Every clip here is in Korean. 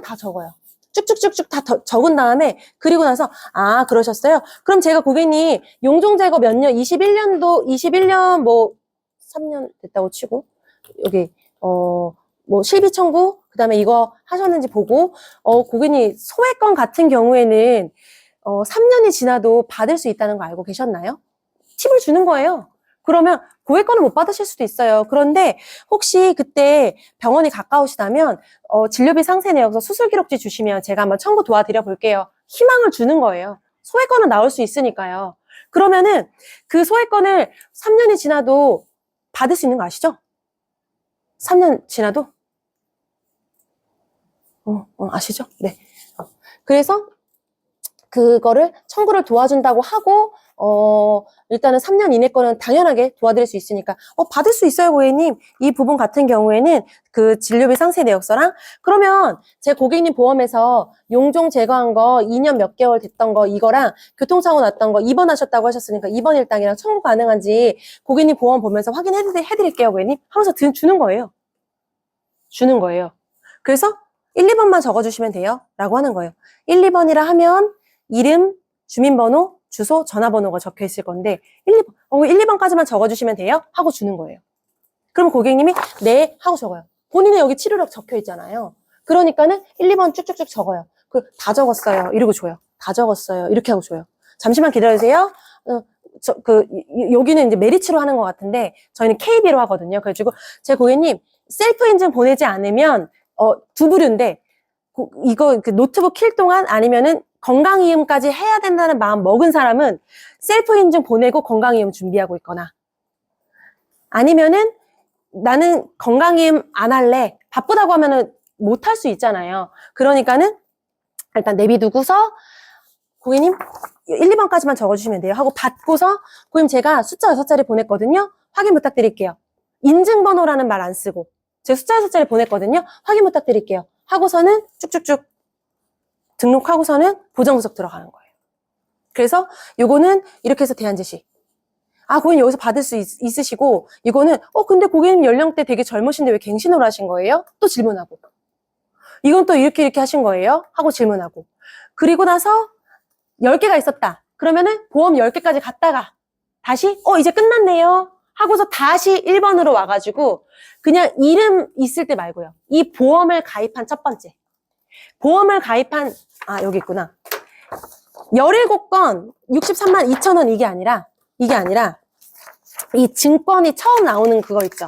번다 적어요. 쭉쭉쭉쭉 다 더- 적은 다음에 그리고 나서 아 그러셨어요? 그럼 제가 고객님 용종 제거 몇 년? 21년도 21년 뭐 3년 됐다고 치고 여기 어 뭐 실비 청구 그다음에 이거 하셨는지 보고 어 고객님 소외권 같은 경우에는 어 3년이 지나도 받을 수 있다는 거 알고 계셨나요? 팁을 주는 거예요. 그러면 고액권을 못 받으실 수도 있어요. 그런데 혹시 그때 병원이 가까우시다면 어, 진료비 상세 내역서 수술 기록지 주시면 제가 한번 청구 도와드려 볼게요. 희망을 주는 거예요. 소액권은 나올 수 있으니까요. 그러면은 그 소액권을 3년이 지나도 받을 수 있는 거 아시죠? 3년 지나도? 어, 어, 아시죠? 네. 어, 그래서 그거를 청구를 도와준다고 하고 어, 일단은 3년 이내 거는 당연하게 도와드릴 수 있으니까, 어, 받을 수 있어요, 고객님. 이 부분 같은 경우에는 그 진료비 상세 내역서랑, 그러면 제 고객님 보험에서 용종 제거한 거 2년 몇 개월 됐던 거, 이거랑 교통사고 났던 거 입원하셨다고 하셨으니까 입원 일당이랑 청구 가능한지 고객님 보험 보면서 확인해 드릴게요, 고객님. 하면서 드- 주는 거예요. 주는 거예요. 그래서 1, 2번만 적어주시면 돼요. 라고 하는 거예요. 1, 2번이라 하면 이름, 주민번호, 주소, 전화번호가 적혀 있을 건데 1, 2번, 어, 1, 2번까지만 적어주시면 돼요? 하고 주는 거예요. 그럼 고객님이 네 하고 적어요. 본인의 여기 치료력 적혀 있잖아요. 그러니까는 1, 2번 쭉쭉쭉 적어요. 그 다 적었어요. 이러고 줘요. 다 적었어요. 이렇게 하고 줘요. 잠시만 기다려주세요. 어, 저, 그, 이- 여기는 이제 메리츠로 하는 것 같은데, 저희는 KB로 하거든요. 그래가지고, 제 고객님, 셀프 인증 보내지 않으면, 어, 두 부류인데, 고- 이거 그 노트북 킬 동안 아니면은 건강이음까지 해야 된다는 마음 먹은 사람은 셀프 인증 보내고 건강이음 준비하고 있거나 아니면은 나는 건강이음 안 할래 바쁘다고 하면은 못 할 수 있잖아요. 그러니까는 일단 내비두고서 고객님 1, 2번까지만 적어주시면 돼요. 하고 받고서 고객님 제가 숫자 6자리 보냈거든요. 확인 부탁드릴게요. 인증번호라는 말 안 쓰고 제가 숫자 6자리 보냈거든요. 확인 부탁드릴게요. 하고서는 쭉쭉쭉 등록하고서는 보정구석 들어가는 거예요. 그래서 요거는 이렇게 해서 대안 제시. 아, 고객님 여기서 받을 수 있, 으시고 이거는 어 근데 고객님 연령대 되게 젊으신데 왜 갱신으로 하신 거예요? 또 질문하고. 이건 또 이렇게 이렇게 하신 거예요? 하고 질문하고. 그리고 나서 10개가 있었다. 그러면은 보험 10개까지 갔다가 다시 어 이제 끝났네요. 하고서 다시 1번으로 와가지고 그냥 이름 있을 때 말고요. 이 보험을 가입한 첫 번째. 보험을 가입한, 아, 여기 있구나. 17건 63만 2천 원 이게 아니라, 이게 아니라, 이 증권이 처음 나오는 그거 있죠.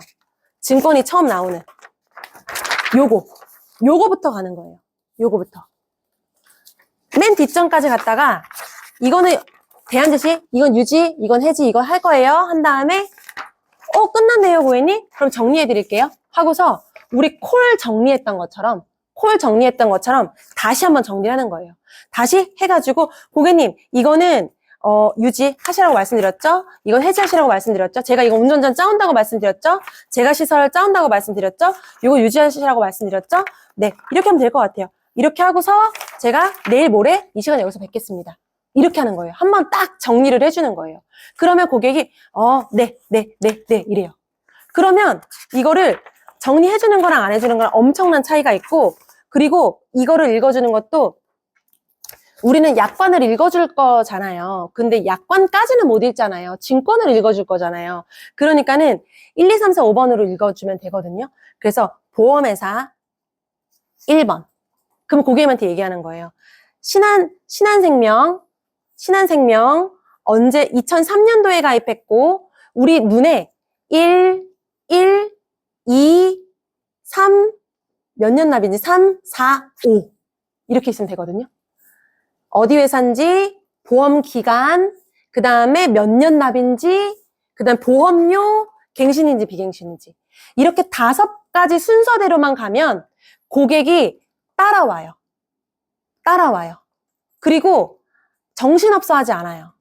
증권이 처음 나오는. 요거. 요거부터 가는 거예요. 요거부터. 맨 뒷전까지 갔다가, 이거는 대안제시, 이건 유지, 이건 해지, 이거 할 거예요. 한 다음에, 어, 끝났네요, 고객님? 그럼 정리해 드릴게요. 하고서, 우리 콜 정리했던 것처럼, 콜 정리했던 것처럼 다시 한번 정리하는 거예요. 다시 해가지고 고객님 이거는 어, 유지 하시라고 말씀드렸죠? 이건 해지하시라고 말씀드렸죠? 제가 이거 운전전 짜온다고 말씀드렸죠? 제가 시설 짜온다고 말씀드렸죠? 이거 유지하시라고 말씀드렸죠? 네, 이렇게 하면 될 것 같아요. 이렇게 하고서 제가 내일 모레 이 시간에 여기서 뵙겠습니다. 이렇게 하는 거예요. 한 번 딱 정리를 해주는 거예요. 그러면 고객이 어, 네, 네, 네, 네 이래요. 그러면 이거를 정리해주는 거랑 안 해주는 거랑 엄청난 차이가 있고 그리고 이거를 읽어주는 것도 우리는 약관을 읽어줄 거잖아요. 근데 약관까지는 못 읽잖아요. 증권을 읽어줄 거잖아요. 그러니까는 1, 2, 3, 4, 5번으로 읽어주면 되거든요. 그래서 보험회사 1번. 그럼 고객님한테 얘기하는 거예요. 신한, 신한생명, 신한생명 언제 2003년도에 가입했고 우리 눈에 1, 1, 2, 3, 몇 년 납인지 3, 4, 5 이렇게 있으면 되거든요. 어디 회사인지, 보험 기간, 그 다음에 몇 년 납인지, 그 다음 보험료, 갱신인지 비갱신인지 이렇게 다섯 가지 순서대로만 가면 고객이 따라와요. 따라와요. 그리고 정신없어 하지 않아요.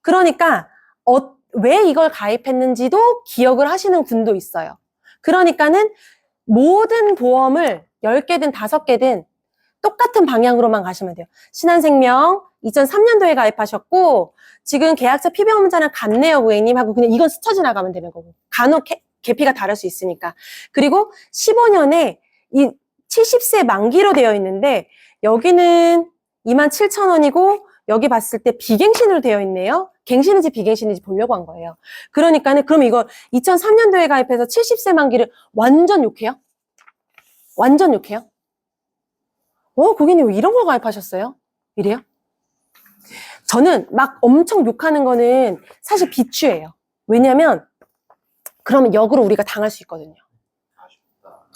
그러니까 어, 왜 이걸 가입했는지도 기억을 하시는 분도 있어요. 그러니까는 모든 보험을 10개든 5개든 똑같은 방향으로만 가시면 돼요. 신한생명 2003년도에 가입하셨고 지금 계약서 피병문자는 같네요 고객님 하고 그냥 이건 스쳐 지나가면 되는 거고 간혹 개, 계피가 다를 수 있으니까 그리고 15년에 이 70세 만기로 되어 있는데 여기는 27,000원이고 여기 봤을 때 비갱신으로 되어 있네요. 갱신인지 비갱신인지 보려고 한 거예요. 그러니까는 그럼 이거 2003년도에 가입해서 70세 만기를 완전 욕해요? 완전 욕해요? 어, 고객님 왜 이런 걸 가입하셨어요? 이래요? 저는 막 엄청 욕하는 거는 사실 비추예요. 왜냐면 그러면 역으로 우리가 당할 수 있거든요.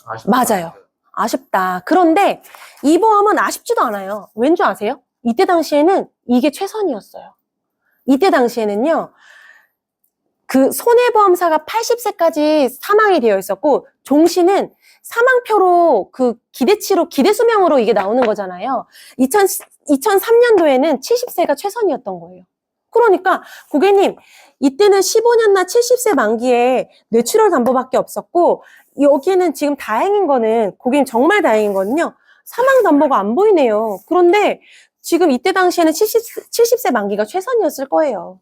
아쉽다. 맞아요. 아쉽다. 그런데 이 보험은 아쉽지도 않아요. 왠 줄 아세요? 이때 당시에는 이게 최선이었어요. 이때 당시에는요, 그 손해보험사가 80세까지 사망이 되어 있었고, 종신은 사망표로 그 기대치로, 기대수명으로 이게 나오는 거잖아요. 2000, 2003년도에는 70세가 최선이었던 거예요. 그러니까, 고객님, 이때는 15년나 70세 만기에 뇌출혈 담보밖에 없었고, 여기는 지금 다행인 거는, 고객님 정말 다행인 거는요, 사망 담보가 안 보이네요. 그런데 지금 이때 당시에는 70, 70세 만기가 최선이었을 거예요.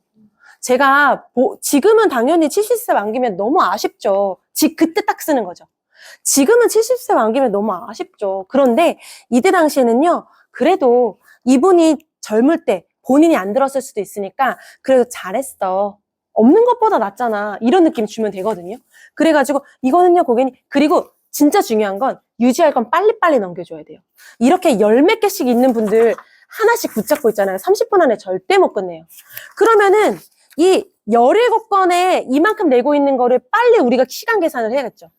제가, 보- 지금은 당연히 70세 만기면 너무 아쉽죠. 지, 그때 딱 쓰는 거죠. 지금은 70세 만기면 너무 아쉽죠. 그런데 이때 당시에는요, 그래도 이분이 젊을 때 본인이 안 들었을 수도 있으니까, 그래도 잘했어. 없는 것보다 낫잖아. 이런 느낌 주면 되거든요. 그래가지고 이거는요, 고객님. 그리고 진짜 중요한 건 유지할 건 빨리빨리 넘겨줘야 돼요. 이렇게 열 몇 개씩 있는 분들 하나씩 붙잡고 있잖아요. 30분 안에 절대 못 끝내요. 그러면은 이 17건에 이만큼 내고 있는 거를 빨리 우리가 시간 계산을 해야겠죠.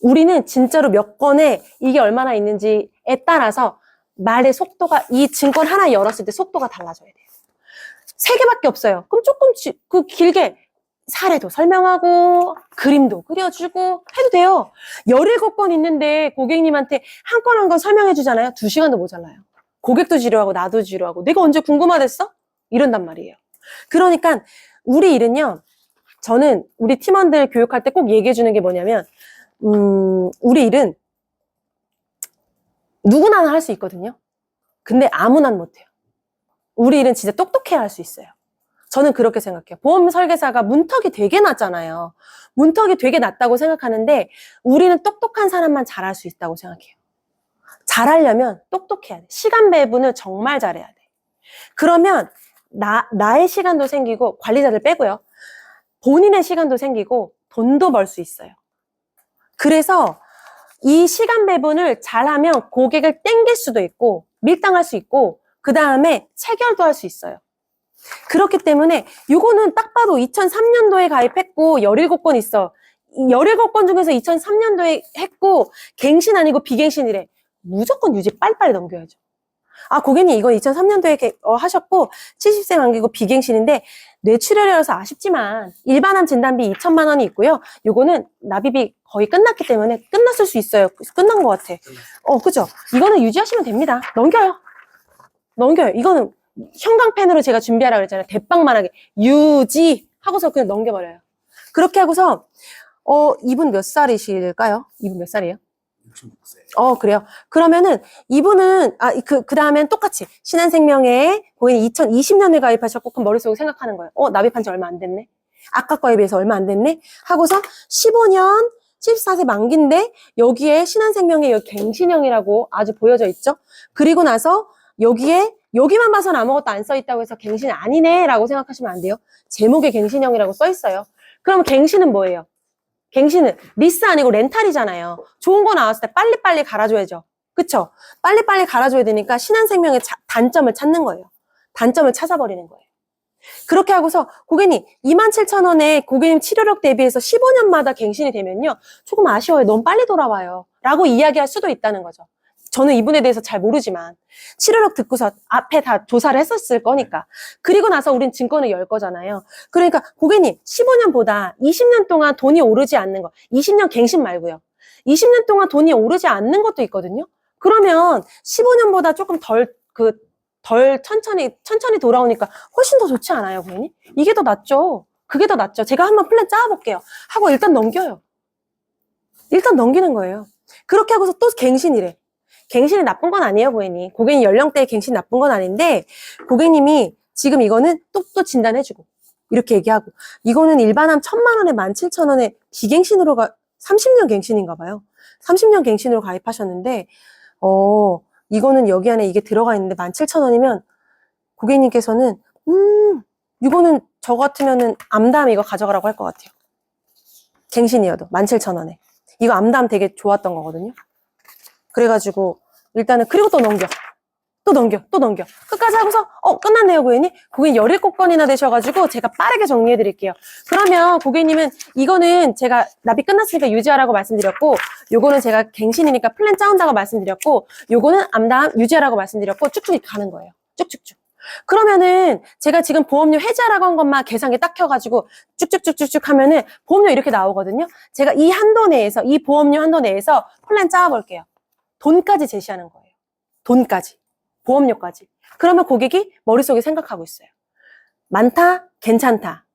우리는 진짜로 몇 건에 이게 얼마나 있는지에 따라서 말의 속도가 이 증권 하나 열었을 때 속도가 달라져야 돼요. 세 개밖에 없어요. 그럼 조금 지- 그 길게 사례도 설명하고 그림도 그려주고 해도 돼요. 17건 있는데 고객님한테 한 건 한 건 설명해 주잖아요. 두 시간도 모자라요. 고객도 지루하고 나도 지루하고 내가 언제 궁금하댔어? 이런단 말이에요. 그러니까 우리 일은요. 저는 우리 팀원들 교육할 때 꼭 얘기해 주는 게 뭐냐면 음, 우리 일은 누구나 할 수 있거든요. 근데 아무나 못해요. 우리 일은 진짜 똑똑해야 할 수 있어요. 저는 그렇게 생각해요. 보험 설계사가 문턱이 되게 낮잖아요. 문턱이 되게 낮다고 생각하는데 우리는 똑똑한 사람만 잘할 수 있다고 생각해요. 잘하려면 똑똑해야 돼. 시간 배분을 정말 잘해야 돼. 그러면 나, 나의 시간도 생기고 관리자들 빼고요. 본인의 시간도 생기고 돈도 벌 수 있어요. 그래서 이 시간 배분을 잘하면 고객을 땡길 수도 있고 밀당할 수 있고 그 다음에 체결도 할 수 있어요. 그렇기 때문에 이거는 딱 봐도 2003년도에 가입했고 17건 있어. 이 17건 중에서 2003년도에 했고 갱신 아니고 비갱신이래. 무조건 유지 빨리빨리 넘겨야죠. 아 고객님 이거 2003년도에 하셨고 70세 만기고 비갱신인데 뇌출혈이라서 아쉽지만 일반암 진단비 2천만 원이 있고요. 요거는 납입이 거의 끝났기 때문에 끝났을 수 있어요. 끝난 것 같아. 어 그죠? 이거는 유지하시면 됩니다. 넘겨요. 넘겨요. 이거는 형광펜으로 제가 준비하라 그랬잖아요. 대빵만하게 유지 하고서 그냥 넘겨버려요. 그렇게 하고서 어 이분 몇 살이실까요? 이분 몇 살이에요? 66세. 어 그래요. 그러면은 이분은 아 그 그 다음엔 똑같이 신한생명에 고객님 2020년에 가입하셨고 그럼 머릿속에 생각하는 거예요. 어 납입한 지 얼마 안 됐네. 아까 거에 비해서 얼마 안 됐네. 하고서 15년 74세 만기인데 여기에 신한생명의 여기 갱신형이라고 아주 보여져 있죠. 그리고 나서 여기에 여기만 봐서는 아무것도 안 써 있다고 해서 갱신 아니네라고 생각하시면 안 돼요. 제목에 갱신형이라고 써 있어요. 그럼 갱신은 뭐예요? 갱신은 리스 아니고 렌탈이잖아요. 좋은 거 나왔을 때 빨리빨리 갈아줘야죠. 그쵸? 빨리빨리 갈아줘야 되니까 신한생명의 자- 단점을 찾는 거예요. 단점을 찾아버리는 거예요. 그렇게 하고서 고객님 27,000원에 고객님 치료력 대비해서 15년마다 갱신이 되면요. 조금 아쉬워요. 너무 빨리 돌아와요. 라고 이야기할 수도 있다는 거죠. 저는 이분에 대해서 잘 모르지만 치료력 듣고서 앞에 다 조사를 했었을 거니까. 그리고 나서 우린 증권을 열 거잖아요. 그러니까 고객님 15년보다 20년 동안 돈이 오르지 않는 거 20년 갱신 말고요. 20년 동안 돈이 오르지 않는 것도 있거든요. 그러면 15년보다 조금 덜 그 덜 천천히 천천히 돌아오니까 훨씬 더 좋지 않아요 고객님? 이게 더 낫죠? 그게 더 낫죠? 제가 한번 플랜 짜볼게요. 하고 일단 넘겨요. 일단 넘기는 거예요. 그렇게 하고서 또 갱신이래 갱신이 나쁜 건 아니에요 고객님 고객님 연령대에 갱신 나쁜 건 아닌데 고객님이 지금 이거는 또또 진단해주고 이렇게 얘기하고 이거는 일반암 천만 원에 만 칠천 원에 비갱신으로 가 30년 갱신인가 봐요. 30년 갱신으로 가입하셨는데, 어, 이거는 여기 안에 이게 들어가 있는데 17,000원이면 고객님께서는, 음, 이거는 저 같으면은 암담 이거 가져가라고 할 것 같아요. 갱신이어도 17,000원에. 이거 암담 되게 좋았던 거거든요. 그래가지고 일단은 그리고 또 넘겨. 또 넘겨, 또 넘겨. 끝까지 하고서, 어, 끝났네요, 고객님. 고객님 17건이나 되셔가지고 제가 빠르게 정리해 드릴게요. 그러면 고객님은 이거는 제가 납입 끝났으니까 유지하라고 말씀드렸고, 요거는 제가 갱신이니까 플랜 짜온다고 말씀드렸고, 요거는 암담 유지하라고 말씀드렸고, 쭉쭉 가는 거예요. 쭉쭉쭉. 그러면은 제가 지금 보험료 해지하라고 한 것만 계산기 딱 켜가지고 쭉쭉쭉쭉쭉 하면은 보험료 이렇게 나오거든요. 제가 이 한도 내에서, 이 보험료 한도 내에서 플랜 짜볼게요. 돈까지 제시하는 거예요. 돈까지. 보험료까지. 그러면 고객이 머릿속에 생각하고 있어요. 많다, 괜찮다,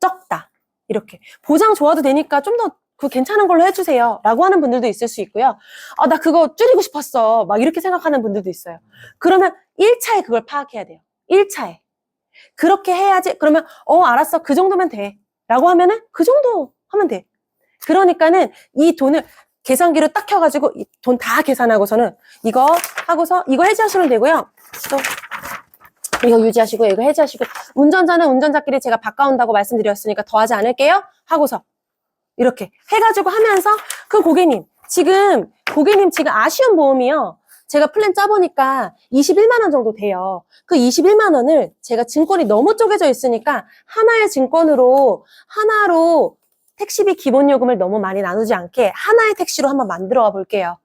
적다. 이렇게. 보장 좋아도 되니까 좀 더 그 괜찮은 걸로 해주세요. 라고 하는 분들도 있을 수 있고요. 아, 나 그거 줄이고 싶었어. 막 이렇게 생각하는 분들도 있어요. 그러면 1차에 그걸 파악해야 돼요. 1차에. 그렇게 해야지. 그러면, 어, 알았어. 그 정도면 돼. 라고 하면은 그 정도 하면 돼. 그러니까는 이 돈을 계산기로 딱 켜가지고 돈 다 계산하고서는 이거 하고서 이거 해지하시면 되고요. 또 이거 유지하시고 이거 해지하시고 운전자는 운전자끼리 제가 바꿔온다고 말씀드렸으니까 더하지 않을게요. 하고서 이렇게 해가지고 하면서 그 고객님 지금 고객님 지금 아쉬운 보험이요. 제가 플랜 짜보니까 21만 원 정도 돼요. 그 21만 원을 제가 증권이 너무 쪼개져 있으니까 하나의 증권으로 하나로 택시비 기본 요금을 너무 많이 나누지 않게 하나의 택시로 한번 만들어 가 볼게요.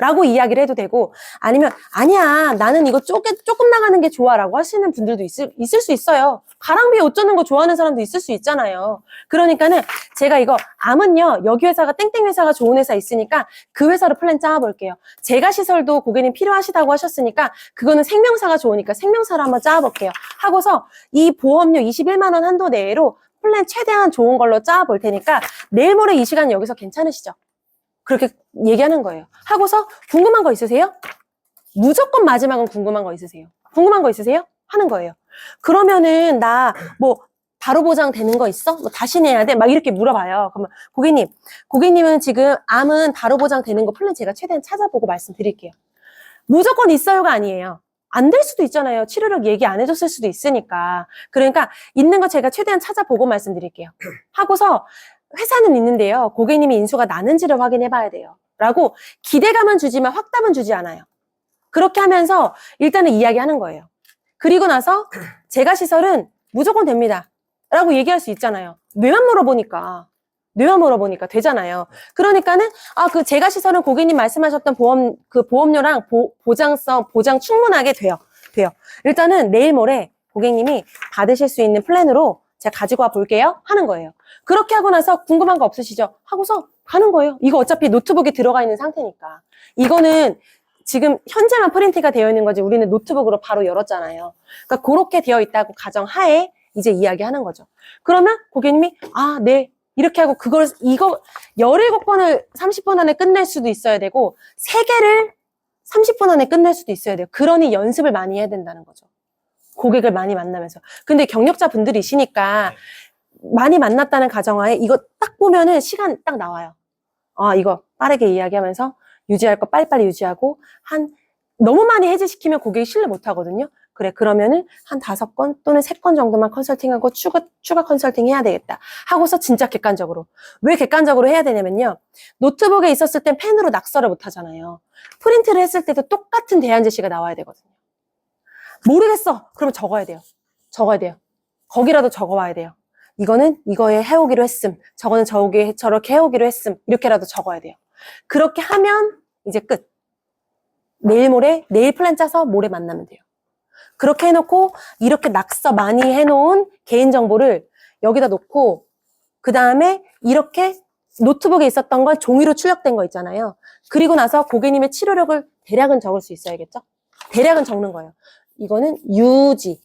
라고 이야기를 해도 되고 아니면 아니야 나는 이거 쪼개, 조금 나가는 게 좋아 라고 하시는 분들도 있을, 있을 수 있어요. 가랑비에 옷 젖는 거 좋아하는 사람도 있을 수 있잖아요. 그러니까는 제가 이거 암은요 여기 회사가 땡땡 회사가 좋은 회사 있으니까 그 회사로 플랜 짜볼게요. 제가 시설도 고객님 필요하시다고 하셨으니까 그거는 생명사가 좋으니까 생명사로 한번 짜볼게요. 하고서 이 보험료 21만 원 한도 내로 플랜 최대한 좋은 걸로 짜볼 테니까 내일 모레 이 시간 여기서 괜찮으시죠? 그렇게 얘기하는 거예요. 하고서 궁금한 거 있으세요? 무조건 마지막은 궁금한 거 있으세요? 궁금한 거 있으세요? 하는 거예요. 그러면은 나 뭐 바로 보장 되는 거 있어? 뭐 다시 내야 돼? 막 이렇게 물어봐요. 그러면 고객님, 고객님은 지금 암은 바로 보장 되는 거 플랜 제가 최대한 찾아보고 말씀드릴게요. 무조건 있어요가 아니에요. 안 될 수도 있잖아요. 치료력 얘기 안 해줬을 수도 있으니까. 그러니까 있는 거 제가 최대한 찾아보고 말씀드릴게요. 하고서 회사는 있는데요. 고객님이 인수가 나는지를 확인해 봐야 돼요. 라고 기대감은 주지만 확답은 주지 않아요. 그렇게 하면서 일단은 이야기하는 거예요. 그리고 나서 제가 시설은 무조건 됩니다. 라고 얘기할 수 있잖아요. 뇌만 물어보니까. 뇌만 물어보니까 되잖아요. 그러니까는 아 그 제가 시설은 고객님 말씀하셨던 보험 그 보험료랑 보, 보장성 보장 충분하게 돼요. 돼요. 일단은 내일 모레 고객님이 받으실 수 있는 플랜으로 제가 가지고 와 볼게요. 하는 거예요. 그렇게 하고 나서 궁금한 거 없으시죠? 하고서 가는 거예요. 이거 어차피 노트북에 들어가 있는 상태니까. 이거는 지금 현재만 프린트가 되어 있는 거지 우리는 노트북으로 바로 열었잖아요. 그러니까 그렇게 되어 있다고 가정하에 이제 이야기하는 거죠. 그러면 고객님이 아, 네. 이렇게 하고 그걸 이거 17번을 30분 안에 끝낼 수도 있어야 되고 3개를 30분 안에 끝낼 수도 있어야 돼요. 그러니 연습을 많이 해야 된다는 거죠. 고객을 많이 만나면서. 근데 경력자 분들이시니까 많이 만났다는 가정하에 이거 딱 보면은 시간 딱 나와요. 아, 이거 빠르게 이야기하면서 유지할 거 빨리빨리 유지하고 한 너무 많이 해지시키면 고객이 신뢰 못 하거든요. 그래, 그러면은 한 다섯 건 또는 세 건 정도만 컨설팅하고 추가, 추가 컨설팅 해야 되겠다. 하고서 진짜 객관적으로. 왜 객관적으로 해야 되냐면요. 노트북에 있었을 땐 펜으로 낙서를 못 하잖아요. 프린트를 했을 때도 똑같은 대안 제시가 나와야 되거든요. 모르겠어. 그러면 적어야 돼요. 적어야 돼요. 거기라도 적어와야 돼요. 이거는 이거에 해오기로 했음. 저거는 저기 저렇게 해오기로 했음. 이렇게라도 적어야 돼요. 그렇게 하면 이제 끝. 내일 모레 내일 플랜 짜서 모레 만나면 돼요. 그렇게 해놓고 이렇게 낙서 많이 해놓은 개인 정보를 여기다 놓고 그 다음에 이렇게 노트북에 있었던 걸 종이로 출력된 거 있잖아요. 그리고 나서 고객님의 치료력을 대략은 적을 수 있어야겠죠? 대략은 적는 거예요. 이거는 유지.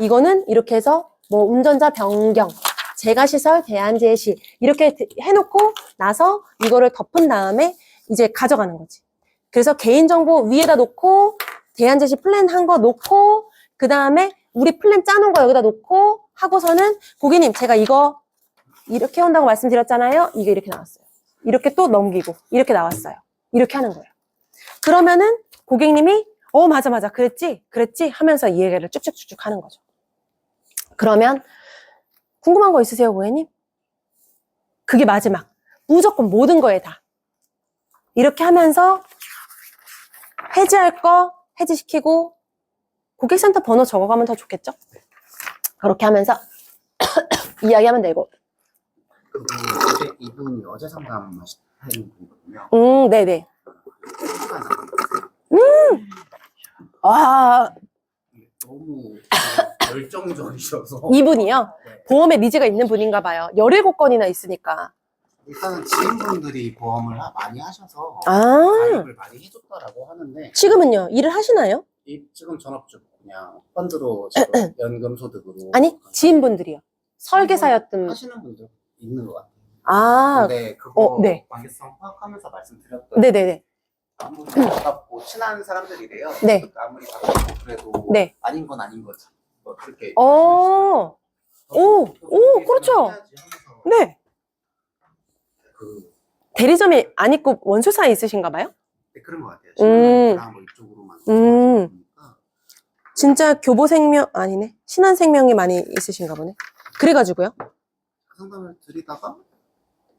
이거는 이렇게 해서 뭐 운전자 변경, 재가 시설 대안 제시 이렇게 해놓고 나서 이거를 덮은 다음에 이제 가져가는 거지. 그래서 개인정보 위에다 놓고 대안 제시 플랜 한 거 놓고 그 다음에 우리 플랜 짜놓은 거 여기다 놓고 하고서는 고객님 제가 이거 이렇게 온다고 말씀드렸잖아요. 이게 이렇게 나왔어요. 이렇게 또 넘기고 이렇게 나왔어요. 이렇게 하는 거예요. 그러면은 고객님이 어 맞아 맞아 그랬지 그랬지 하면서 이 얘기를 쭉쭉쭉쭉 하는 거죠. 그러면 궁금한 거 있으세요 고객님? 그게 마지막 무조건 모든 거에 다 이렇게 하면서 해지할 거 해지시키고 고객센터 번호 적어가면 더 좋겠죠? 그렇게 하면서 이야기하면 되고 이분이 어제 상담 하신 분이거든요. 음 네네 시간 상담. 아 너무 열정적이셔서. 이분이요? 네. 보험에 니즈가 있는 분인가 봐요 17건이나 있으니까 일단은 지인분들이 보험을 하- 많이 하셔서 아 가입을 많이 해줬다라고 하는데 지금은요 일을 하시나요? 이 지금 전업주고 그냥 펀드로 지금 연금 소득으로 아니 지인분들이요 설계사였던 하시는 분들 있는 것 같아요. 아 근데 그거 어, 네. 관계성 파악하면서 말씀드렸더니 네네네 아무리 가깝고 친한 사람들이래요. 네. 그러니까 아무리 가깝고 그래도 네. 아닌 건 아닌 거지. 뭐 그렇게 어, 오, 오, 그렇죠. 해야지 하면서 네 그 대리점이 안 있고 원수사에 있으신가 봐요? 네, 그런 것 같아요. 음. 신한은행이랑 뭐 이쪽으로만 음. 보니까 진짜 교보생명 아니네 신한생명이 많이 있으신가 보네 그래가지고요 그 상담을 드리다가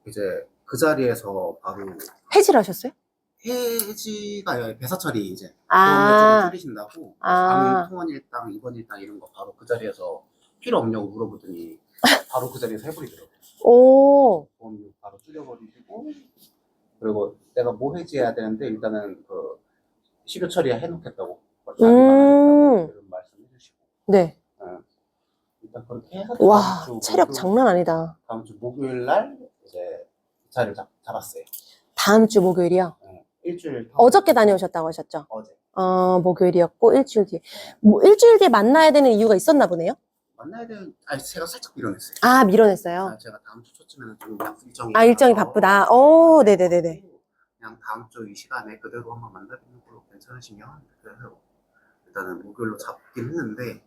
이제 그 자리에서 바로 해지를 하셨어요? 해지가 아니라 배사 처리 이제 아, 좀 줄이신다고 아. 방 통원 일당, 입원 일당 이런 거 바로 그 자리에서 필요 없냐고 물어보더니 바로 그 자리에서 해버리더라고요. 오, 보험료 바로 줄여버리시고 그리고 내가 뭐 해지해야 되는데 일단은 그 실효 처리 해놓겠다고 음. 이런 말씀 해 주시고 네. 일단 그렇게 해서 와, 다음 주 체력 목요- 장난 아니다. 다음 주 목요일 날 이제 자리를 잡, 잡았어요. 다음 주 목요일이요? 네, 일주일 어저께 다녀오셨다고 하셨죠? 어제 어, 목요일이었고, 일주일 뒤에. 뭐, 일주일 뒤에 만나야 되는 이유가 있었나 보네요? 만나야 되는 아니 제가 살짝 밀어냈어요. 아, 밀어냈어요. 아, 제가 다음 주 초쯤에는 좀 일정이 아, 일정이 있어서 바쁘다. 오, 네네네네. 그냥 다음 주 이 시간에 그대로 한번 만나는 걸로 괜찮으시면 그래서 일단은 목요일로 잡긴 했는데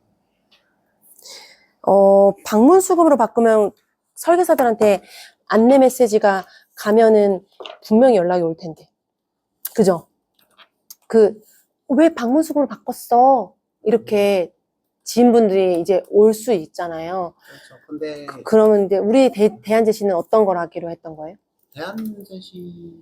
어, 방문 수금으로 바꾸면 설계사들한테 안내 메시지가 가면은 분명히 연락이 올 텐데. 그죠? 그, 왜 방문 수금으로 바꿨어? 이렇게 지인분들이 이제 올 수 있잖아요. 그렇죠. 근데 그 러면 이제 우리 대, 대한제시는 어떤 걸 하기로 했던 거예요? 대한제시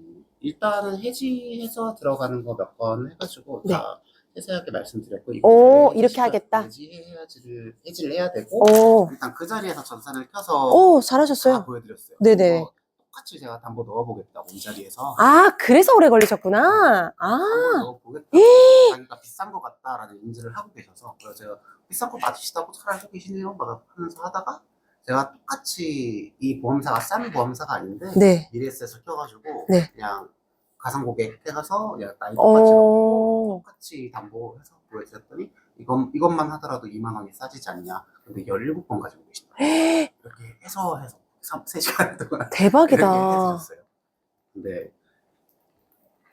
일단은 해지해서 들어가는 거몇번 해가지고 네. 다 세세하게 말씀드렸고 오, 이렇게 하겠다. 해지해야지를 해지를 해야 되고 오, 일단 그 자리에서 전산을 켜서 오, 다 잘하셨어요. 보여드렸어요. 네네. 똑같이 제가 담보 넣어보겠다고 이 자리에서 아, 그래서 오래 걸리셨구나. 아, 넣어보겠다. 비싼 것 같다라는 인지를 하고 계셔서 그래서 제가 비싼 거 맞으시다고 잘 알고 계시네요 막 하면서 하다가 제가 똑같이 이 보험사가 싼 보험사가 아닌데 네. 미래에서 켜가지고 네. 그냥 가상 고객 해가서 그냥 나이 똑같이 어, 똑같이 담보해서 보여드렸더니 이건, 이것만 하더라도 2만 원이 싸지지 않냐 근데 17번 가지고 계신다 이렇게 해서 해서 3, 3시간 동안 대박이다. 근데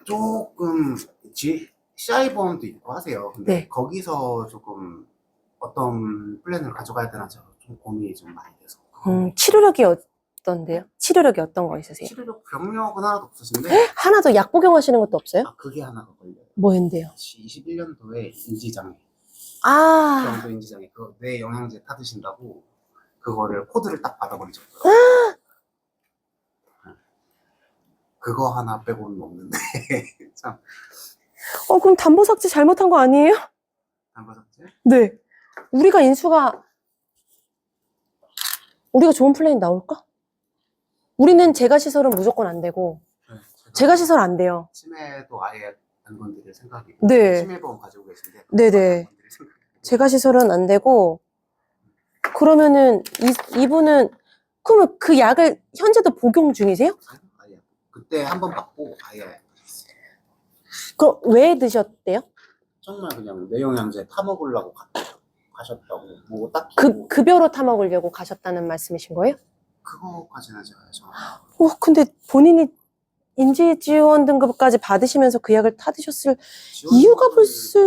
조금 G, CI 보험도 있고 하세요. 근데 네. 거기서 조금 어떤 플랜을 가져가야 되나 좀 고민이 좀 많이 돼서. 음, 치료력이 어떤데요? 치료력이 어떤 거 있으세요? 치료력 병력은 하나도 없으신데 하나도 약 복용하시는 것도 없어요? 아 그게 하나가 걸려요. 뭐인데요? 21년도에 인지장애, 아, 병도 인지장애 그뇌 영양제 타드신다고 그거를 코드를 딱 받아버리셨더라고요. 그거 하나 빼고는 없는데 참 어, 그럼 담보 삭제 잘못한 거 아니에요? 담보 삭제? 네. 우리가 인수가, 우리가 좋은 플랜이 나올까? 우리는 제가 시설은 무조건 안 되고, 네, 제가 시설 안 돼요. 치매도 아예 안 건드릴 생각이고 네. 치매보험 가지고 계신데 네네. 제가 시설은 안 되고, 그러면은, 이, 이분은, 그러면 그 약을 현재도 복용 중이세요? 아니, 아예 그때 한 번 받고 아예 그럼 왜 드셨대요? 정말 그냥 뇌영양제 타먹으려고 가, 가셨다고 뭐 딱히 그, 뭐 급여로 타먹으려고 가셨다는 말씀이신 거예요? 그거까지는 제가 정확히 어, 근데 본인이 인지 지원 등급까지 받으시면서 그 약을 타드셨을 지원을 이유가 벌써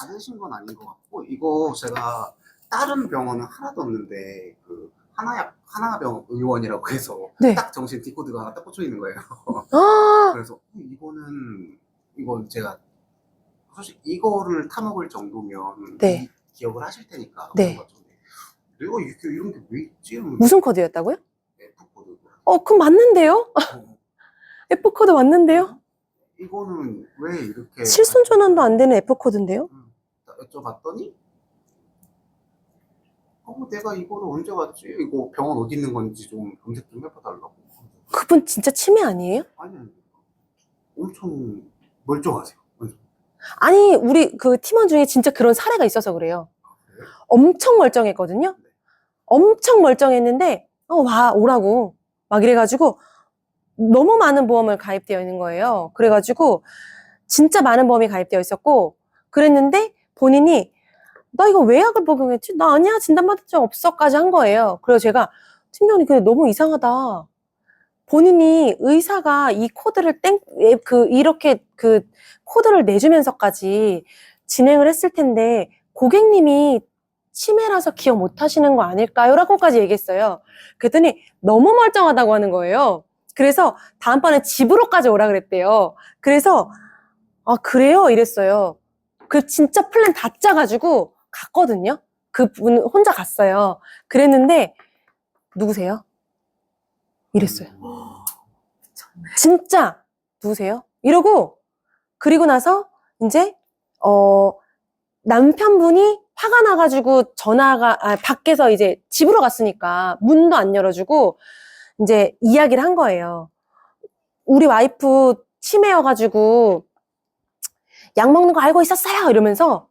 받으신 건 아닌 것 같고 이거 제가 다른 병원은 하나도 없는데 그 하나약 하나병 의원이라고 해서 네. 딱 정신 디코드가 하나 딱 꽂혀 있는 거예요. 아, 그래서 어, 이거는 이건 제가 솔직히 이거를 타먹을 정도면 네. 이 기억을 하실 테니까 네. 내가 이게 이런 게 왜 있지? 무슨 코드였다고요? F 코드. 어, 그럼 맞는데요? 어, F코드 맞는데요? 이거는 왜 이렇게 실손 전환도 안 되는 F코드인데요? 음, 여쭤봤더니 어, 뭐 내가 이거를 언제 왔지? 이거 병원 어디 있는 건지 좀 검색 좀 해봐달라고. 그분 진짜 치매 아니에요? 아니, 아니, 엄청 멀쩡하세요. 아니, 우리 그 팀원 중에 진짜 그런 사례가 있어서 그래요. 그래요? 엄청 멀쩡했거든요? 엄청 멀쩡했는데, 어, 와, 오라고. 막 이래가지고, 너무 많은 보험을 가입되어 있는 거예요. 그래가지고, 진짜 많은 보험이 가입되어 있었고, 그랬는데, 본인이, 나 이거 왜 약을 복용했지? 나 아니야, 진단받은 적 없어까지 한 거예요. 그래서 제가, 팀장님, 근데 너무 이상하다. 본인이 의사가 이 코드를 땡, 예, 그, 이렇게 그 코드를 내주면서까지 진행을 했을 텐데, 고객님이 치매라서 기억 못 하시는 거 아닐까요? 라고까지 얘기했어요. 그랬더니 너무 멀쩡하다고 하는 거예요. 그래서 다음번에 집으로까지 오라 그랬대요. 그래서, 아, 그래요? 이랬어요. 그 진짜 플랜 다 짜가지고 갔거든요. 그 분 혼자 갔어요. 그랬는데, 누구세요? 이랬어요. 음. 진짜 누구세요? 이러고 그리고 나서 이제 어 남편분이 화가 나가지고 전화가 아, 밖에서 이제 집으로 갔으니까 문도 안 열어주고 이제 이야기를 한 거예요. 우리 와이프 치매여가지고 약 먹는 거 알고 있었어요 이러면서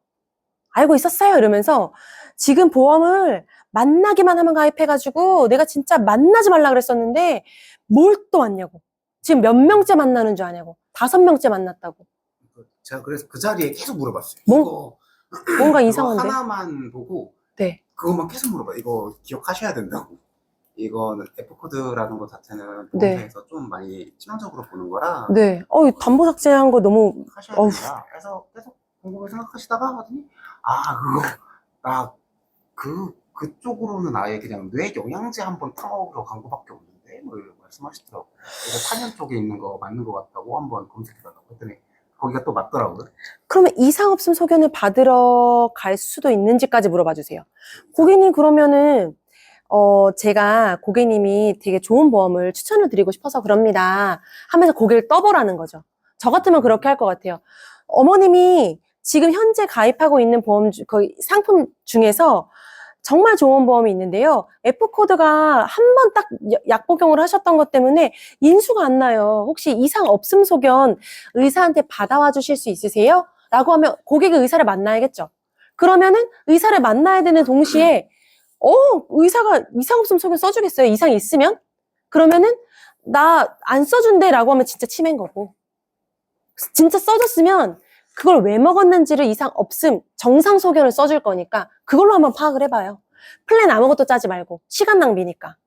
알고 있었어요 이러면서 지금 보험을 만나기만 하면 가입해가지고 내가 진짜 만나지 말라 그랬었는데 뭘 또 왔냐고. 지금 몇 명째 만나는 줄 아냐고. 다섯 명째 만났다고. 제가 그래서 그 자리에 계속 물어봤어요. 뭐? 이거 뭔가 이상한데? 하나만 보고 네. 그것만 계속 물어봐. 이거 기억하셔야 된다고. 이거는 F 코드라는 것 자체는 네. 보험사에서 좀 많이 치명적으로 보는 거라 네. 어, 담보 삭제한 거 너무, 하셔야 어휴. 된다. 그래서 계속 궁금해 생각하시다가 하더니 아 그거 나 그 그쪽으로는 아예 그냥 뇌 영양제 한번 타먹으러 간 거밖에 없는데 뭐 이렇게 말씀하시더라고요. 그래서 탄현 쪽에 있는 거 맞는 것 같다고 한번 검색해달라고 했더니 거기가 또 맞더라고요. 그러면 이상 없음 소견을 받으러 갈 수도 있는지까지 물어봐 주세요. 고객님, 그러면은, 어, 제가 고객님이 되게 좋은 보험을 추천을 드리고 싶어서 그럽니다. 하면서 고개를 떠보라는 거죠. 저 같으면 그렇게 할 것 같아요. 어머님이 지금 현재 가입하고 있는 보험, 주- 그 상품 중에서 정말 좋은 보험이 있는데요. F코드가 한 번 딱 약 복용을 하셨던 것 때문에 인수가 안 나요. 혹시 이상 없음 소견 의사한테 받아와 주실 수 있으세요? 라고 하면 고객이 의사를 만나야겠죠. 그러면은 의사를 만나야 되는 동시에 어 의사가 이상 없음 소견 써주겠어요. 이상 있으면 그러면은 나 안 써준대 라고 하면 진짜 치매인 거고 진짜 써줬으면 그걸 왜 먹었는지를 이상 없음 정상 소견을 써줄 거니까 그걸로 한번 파악을 해봐요. 플랜 아무것도 짜지 말고 시간 낭비니까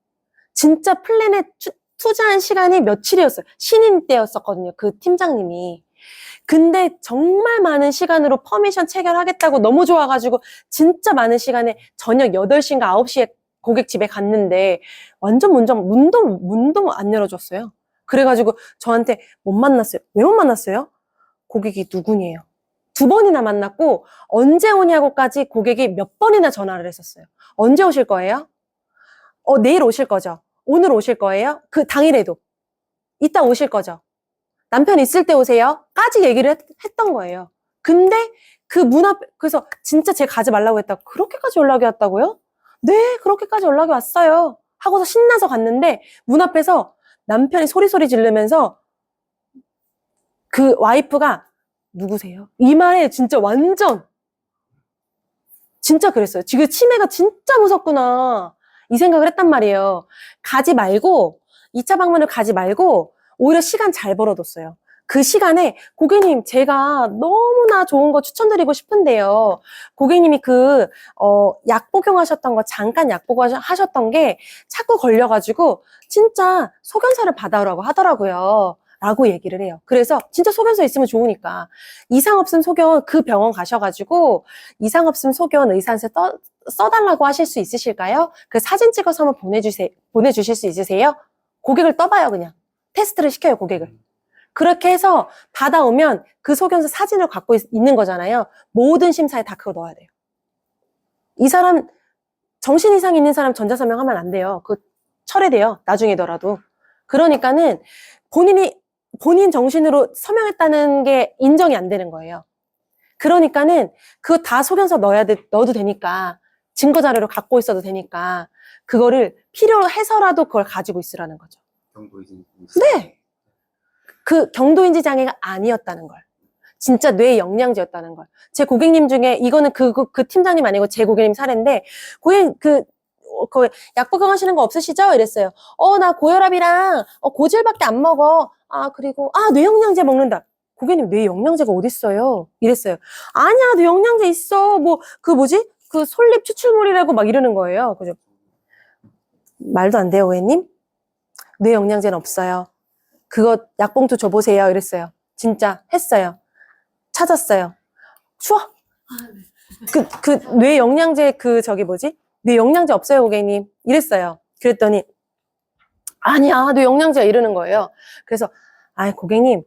진짜 플랜에 투, 투자한 시간이 며칠이었어요. 신인 때였었거든요. 그 팀장님이. 근데 정말 많은 시간으로 퍼미션 체결하겠다고 너무 좋아가지고 진짜 많은 시간에 저녁 8시인가 9시에 고객 집에 갔는데 완전 문정, 문도, 문도 안 열어줬어요. 그래가지고 저한테 못 만났어요. 왜 못 만났어요? 고객이 누구니에요? 두 번이나 만났고 언제 오냐고까지 고객이 몇 번이나 전화를 했었어요. 언제 오실 거예요? 어, 내일 오실 거죠? 오늘 오실 거예요? 그 당일에도. 이따 오실 거죠? 남편 있을 때 오세요? 까지 얘기를 했, 했던 거예요. 근데 그 문 앞, 그래서 진짜 제가 가지 말라고 했다고. 그렇게까지 연락이 왔다고요? 네, 그렇게까지 연락이 왔어요. 하고서 신나서 갔는데 문 앞에서 남편이 소리소리 지르면서 그 와이프가 누구세요? 이 말에 진짜 완전 진짜 그랬어요. 지금 치매가 진짜 무섭구나. 이 생각을 했단 말이에요. 가지 말고, 2차 방문을 가지 말고, 오히려 시간 잘 벌어뒀어요. 그 시간에, 고객님, 제가 너무나 좋은 거 추천드리고 싶은데요. 고객님이 그, 어, 약 복용하셨던 거, 잠깐 약 복용하셨던 게 자꾸 걸려가지고, 진짜 소견서를 받아오라고 하더라고요. 라고 얘기를 해요. 그래서 진짜 소견서 있으면 좋으니까. 이상 없음 소견 그 병원 가셔가지고, 이상 없음 소견 의사한테 떠, 써달라고 하실 수 있으실까요? 그 사진 찍어서 한번 보내주세, 보내주실 수 있으세요? 고객을 떠봐요, 그냥. 테스트를 시켜요, 고객을. 그렇게 해서 받아오면 그 소견서 사진을 갖고 있, 는 거잖아요. 모든 심사에 다 그거 넣어야 돼요. 이 사람, 정신 이상 있는 사람 전자서명 하면 안 돼요. 그 철회돼요. 나중이더라도. 그러니까는 본인이, 본인 정신으로 서명했다는 게 인정이 안 되는 거예요. 그러니까는 그거 다 소견서 넣어야 돼, 넣어도 되니까 증거 자료를 갖고 있어도 되니까 그거를 필요해서라도 그걸 가지고 있으라는 거죠. 이제 네. 그 경도인지 장애가 아니었다는 걸. 진짜 뇌 영양제였다는 걸. 제 고객님 중에 이거는 그, 그, 그 팀장님 아니고 제 고객님 사례인데 고객님 그, 어, 그 약 복용 하시는 거 없으시죠? 이랬어요. 어, 나 고혈압이랑 어, 고질밖에 안 먹어. 아, 그리고 아, 뇌영양제 먹는다. 고객님 뇌영양제가 어딨어요? 이랬어요. 아니야, 뇌영양제 있어. 뭐 그 뭐지? 그 솔잎 추출물이라고 막 이러는 거예요. 그죠? 말도 안 돼요, 고객님. 뇌영양제는 없어요. 그거 약봉투 줘보세요. 이랬어요. 진짜 했어요. 찾았어요. 추워. 그, 그, 뇌 영양제 그, 저기 뭐지? 뇌 영양제 없어요, 고객님. 이랬어요. 그랬더니, 아니야, 뇌 영양제야. 이러는 거예요. 그래서, 아 고객님,